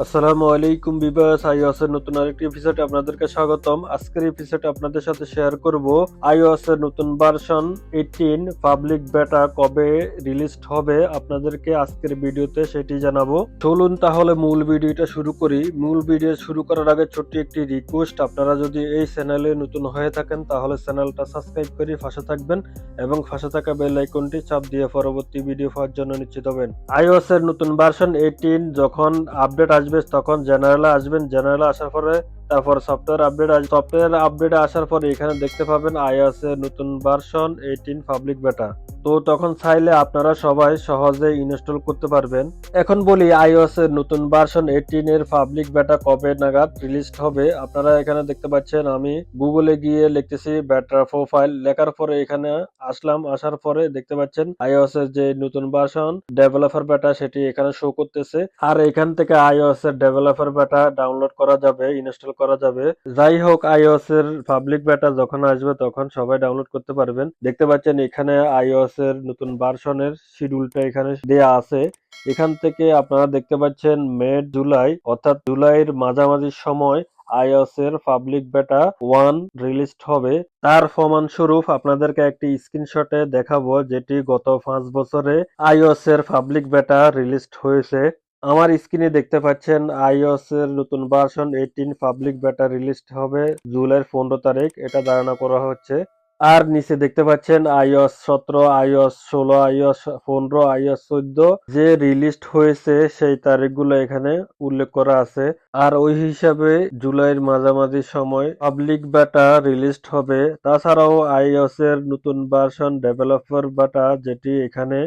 আসসালামু আলাইকুম বিবাস আইওএস এর নতুন আরেকটি এপিসোডে আপনাদেরকে স্বাগতম। আজকের এপিসোডে আপনাদের সাথে শেয়ার করব আইওএস এর নতুন ভার্সন 18 পাবলিক বেটা কবে রিলিজ হবে আপনাদেরকে আজকের ভিডিওতে সেটি জানাব। চলুন তাহলে মূল ভিডিওটা শুরু করি। মূল ভিডিও শুরু করার আগে ছোট্ট একটি রিকোয়েস্ট আপনারা যদি এই চ্যানেলে নতুন হয়ে থাকেন তাহলে চ্যানেলটা সাবস্ক্রাইব করে পাশে থাকবেন এবং পাশে থাকা বেল আইকনটি চাপ দিয়ে পরবর্তী ভিডিও পাওয়ার জন্য নিশ্চিত হবেন। আইওএস এর নতুন ভার্সন 18 যখন আপডেট আসবে, তখন জেনারেলে আসবেন। জেনারেলে আসার পরে তারপর সফটওয়্যার আপডেট আসবে সফটওয়্যার আপডেট আসার পরে এখানে দেখতে পাবেন আইওএস এর নতুন ভার্সন 18 পাবলিক বেটা তো তখন চাইলে আপনারা সবাই সহজে ইনস্টল করতে পারবেন। এখন বলি, iOS এর নতুন ভার্সন 18 এর পাবলিক বেটা কবে নাগাদ রিলিজ হবে? আপনারা এখানে দেখতে পাচ্ছেন, আমি গুগলে গিয়ে লিখতেছি বেটা প্রোফাইল লেখার পরে এখানে আসলাম, আসার পরে দেখতে পাচ্ছেন, iOS এর যে নতুন ভার্সন ডেভেলপার বেটা সেটি এখানে শো করতেছে। আর এখান থেকে iOS এর ডেভেলপার বেটা ডাউনলোড করা যাবে ইনস্টল করা যাবে। যাই হোক, iOS এর পাবলিক বেটা যখন আসবে, তখন সবাই ডাউনলোড করতে পারবেন। দেখতে পাচ্ছেন, এখানে iOS এর নতুন ভার্সনের শিডিউলটা এখানে দেয়া আছে। এখান থেকে আপনারা দেখতে পাচ্ছেন মে, জুলাই, অর্থাৎ জুলাইয়ের মাঝামাঝি সময় iOS এর পাবলিক বেটা ওয়ান রিলিজ হবে। তার প্রমাণ স্বরূপ আপনাদেরকে একটি স্ক্রিনশটে দেখাবো যেটি গত পাঁচ বছরে iOS এর পাবলিক বেটা রিলিজ হয়েছে। আমার স্ক্রিনে দেখতে পাচ্ছেন iOS এর নতুন ভার্সন 18 পাবলিক বেটা রিলিজ হবে জুলাইয়ের পনেরো তারিখ। এটা ধারণা করা হচ্ছে। আর নিচে দেখতে পাচ্ছেন আইওস সতেরো আইওস ষোলো আইওস পনেরো আইওস চোদ্দ। যে রিলিস্ট হয়েছে, সেই তারিখগুলো এখানে উল্লেখ করা আছে। আর ওই হিসাবে জুলাইয়ের মাঝামাঝি সময় পাবলিক বাটা রিলিস্ট হবে। তাছাড়াও iOS এর নতুন ভার্সন ডেভেলপার বাটা যেটি এখানে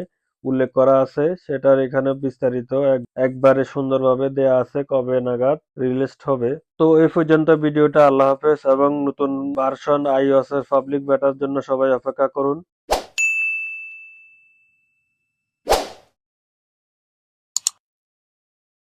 উল্লেখ করা আছে, সেটার এখানে বিস্তারিত এক- একবারে সুন্দরভাবে দেয়া আছে কবে নাগাদ রিলিজ হবে। তো এই পর্যন্ত ভিডিওটা আল্লাহ হাফেজ এবং নতুন ভার্সন আইওএস এর পাবলিক বেটার জন্য সবাই অপেক্ষা করুন।